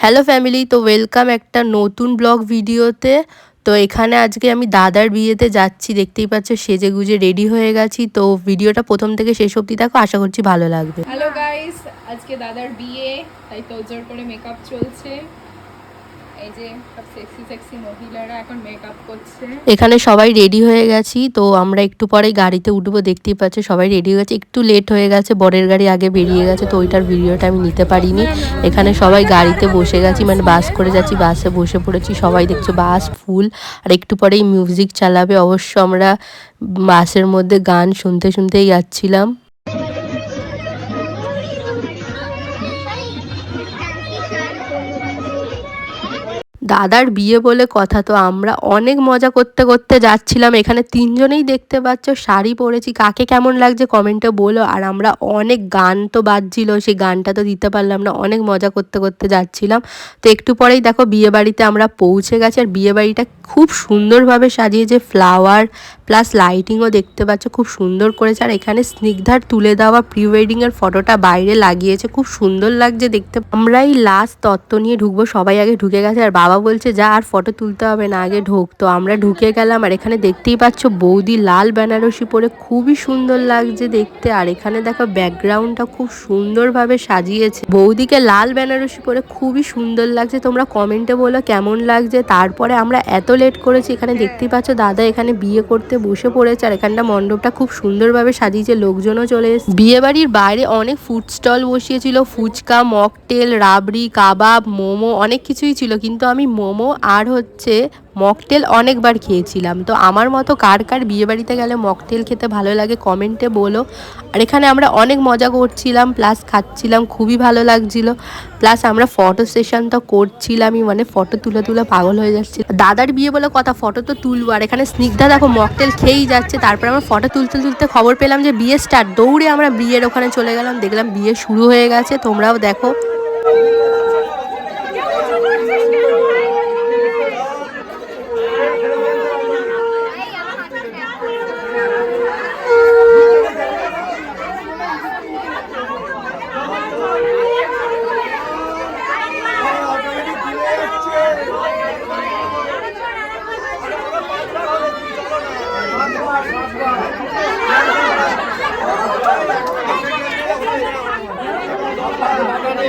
Hello family তো welcome একটা নতুন ব্লগ ভিডিওতে তো এখানে আজকে আমি দাদার বিয়েতে যাচ্ছি, দেখতেই পাচ্ছ সেজে গুজে রেডি হয়ে গেছি। তো ভিডিওটা প্রথম থেকে শেষ অবধি দেখো, আশা করছি ভালো লাগবে। হ্যালো গাইস আজকে দাদার বিয়ে, তাই তোজোর করে মেকআপ চলছে। এখানে সবাই রেডি হয়ে গেছি, তো আমরা একটু পরে গাড়িতে উঠবো, দেখতেই পাচ্ছি সবাই রেডি হয়ে গেছে। একটু লেট হয়ে গেছে, বরের গাড়ি আগে বেরিয়ে গেছে, তো ওইটার ভিডিওটা আমি নিতে পারিনি। এখানে সবাই গাড়িতে বসে গেছি মানে বাস করে যাচ্ছি বাসে বসে পড়েছি, সবাই দেখছ বাস ফুল আর একটু পরেই মিউজিক চালাবে, অবশ্য আমরা বাসের মধ্যে গান শুনতে শুনতেই যাচ্ছিলাম। দাদার বিয়ে বলে কথা তো আমরা অনেক মজা করতে করতে যাচ্ছিলাম। এখানে তিনজনেই দেখতে পাচ্ছ, শাড়ি পরেছি। কাকে কেমন লাগছে কমেন্টে বলো। আর আমরা অনেক গান তো বাজছিল, সেই গানটা তো দিতে পারলাম না। অনেক মজা করতে করতে যাচ্ছিলাম। তো একটু পরেই দেখো বিয়ে বাড়িতে আমরা পৌঁছে গেছি। আর বিয়ে বাড়িটা খুব সুন্দরভাবে সাজিয়েছে। ফ্লাওয়ার প্লাস লাইটিংও দেখতে পাচ্ছ, খুব সুন্দর করেছে। আর এখানে স্নিগ্ধার তুলে দেওয়া প্রি ওয়েডিং ওয়েডিংয়ের ফটোটা বাইরে লাগিয়েছে। খুব সুন্দর লাগছে দেখতে। আমরাই লাস্ট তত্ত্ব নিয়ে ঢুকবো, সবাই আগে ঢুকে গেছে। আর বাবা বলছে, যা, আর ফটো তুলতে হবে না, আগে ঢোক। তো আমরা ঢুকে গেলাম, আর এখানে দেখতেই পাচ্ছ, বৌদি লাল বেনারসি পরে খুবই সুন্দর লাগছে দেখতে। আর এখানে দেখো ব্যাকগ্রাউন্ডটা খুব সুন্দরভাবে সাজিয়েছে। বৌদিকে লাল বেনারসি পরে খুবই সুন্দর লাগছে। তোমরা কমেন্টে বলো কেমন লাগছে। তারপরে আমরা এত লেট করেছি, এখানে দেখতেই পাচ্ছ, দাদা এখানে বিয়ে করতে বসে পড়েছে আর এখানটা মণ্ডপটা খুব সুন্দরভাবে সাজিয়েছে, লোকজনও চলে এসছে। বিয়ে বাড়ির বাইরে অনেক ফুড স্টল বসিয়েছিল, ফুচকা মকটেল রাবড়ি, কাবাব, মোমো, অনেক কিছুই ছিল। কিন্তু আমি মোমো আর হচ্ছে মকটেল অনেকবার খেয়েছিলাম। তো আমার মতো কার কার বিয়েবাড়িতে গেলে মকটেল খেতে ভালো লাগে কমেন্টে বলো। আর এখানে আমরা অনেক মজা করছিলাম, প্লাস খাচ্ছিলাম, খুবই ভালো লাগছিল। প্লাস আমরা ফটো সেশন তো করছিলামই মানে ফটো তুলে তুলে পাগল হয়ে যাচ্ছি দাদার বিয়ে বলে কথা ফটো তো তুলবো। আর এখানে স্নিগ্ধা দেখো মকটেল খেয়েই যাচ্ছে। তারপর আমরা ফটো তুলতে তুলতে খবর পেলাম যে বিয়ে স্টার্ট দৌড়ে আমরা বিয়ের ওখানে চলে গেলাম। দেখলাম বিয়ে শুরু হয়ে গেছে, তোমরাও দেখো। বাগানে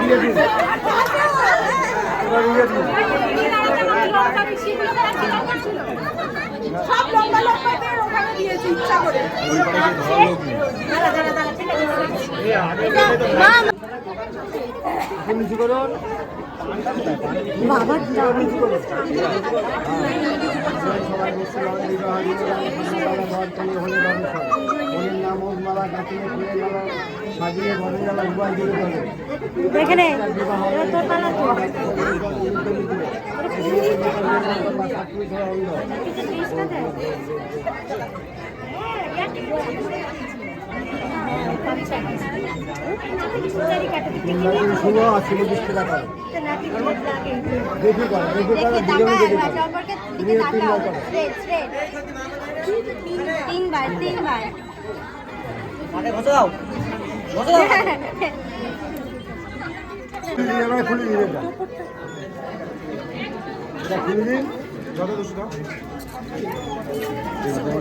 দিয়ে দিন সব লম্বা লম্বাতে ওখানে দিয়েছি ইচ্ছা করে দাঁড়া, দাঁড়া, দাঁড়া, ঠিক আছে। মা, নিচু করুন বাবা সবাই বসে লাল দিবা হারিয়ে ঘর থেকে হলে মানুষ মনের নাম ওর মালা গাছিলে ফুলের মালা সাজিয়ে ঘরে জ্বালা উপায় জুড়ে চলে এখানে তোর পালা তো। পিসটা দৃষ্টি তিনবার তিনবার খুলে দিন এবার খুলে দিন এটা খুলে দিন যত দোষ না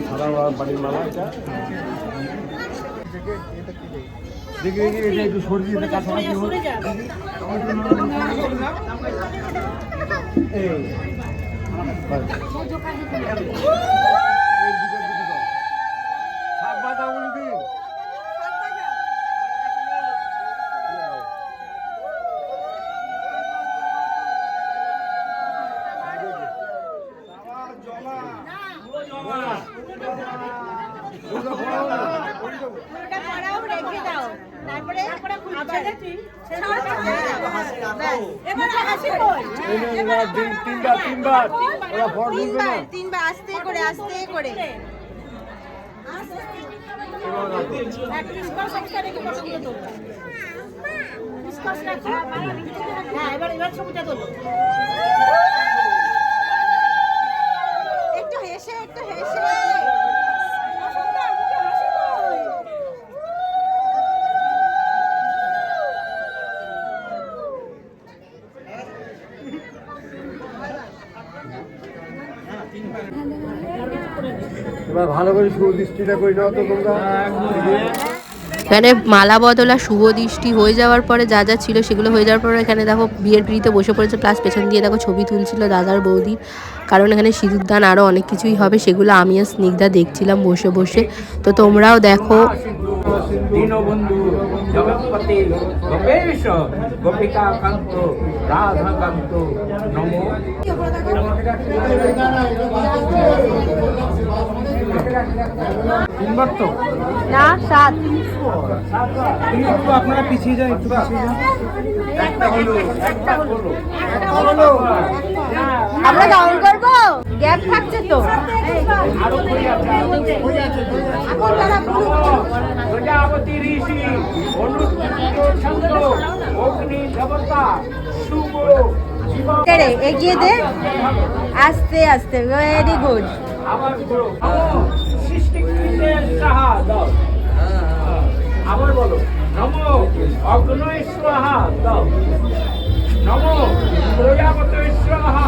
সাদা বাড়ির মালা এটা দেখি দেখি এটা একটু সর্দি দিতে কাছাকাছি হোক। এই। তিনবার আস্তে করে আস্তে করে এবার এবার ছবিটা তোলো। এবার ভালো করে করে তো তোমরা। এখানে মালা বদলা, শুভ দৃষ্টি হয়ে যাওয়ার পরে যা যা ছিল সেগুলো হয়ে যাওয়ার পরে এখানে দেখো, বিয়ের পিড়িতে বসে পড়েছে প্লাস পেছন দিয়ে দেখো ছবি তুলছিল দাদার বৌদি। কারণ এখানে সিঁদুর দান আরও অনেক কিছুই হবে সেগুলো আমি আর স্নিগ্ধা দেখছিলাম বসে বসে। তো তোমরাও দেখো। না সাত। আপনারা পিছিয়ে যান একটু পিছিয়ে যান। একটা হলো একটা হলো। আমরা ডাউন গ্যাপ থাকছে তো। এখন তারা প্রজাপতি ঋষি অগ্নি এগিয়ে দে। আস্তে আস্তে ভেরি গুড আবার বলো, নম অগ্নয় স্বাহা দাও নম স্বাহা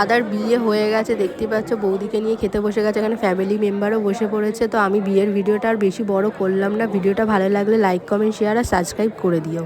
দাদার বিয়ে হয়ে গেছে, দেখতে পাচ্ছ বৌদিকে নিয়ে খেতে বসে গেছে, এখানে ফ্যামিলি মেম্বারও বসে পড়েছে, তো আমি বিয়ের ভিডিওটা আর বেশি বড় করলাম না। ভিডিওটা ভালো লাগলে লাইক কমেন্ট শেয়ার আর সাবস্ক্রাইব করে দিও।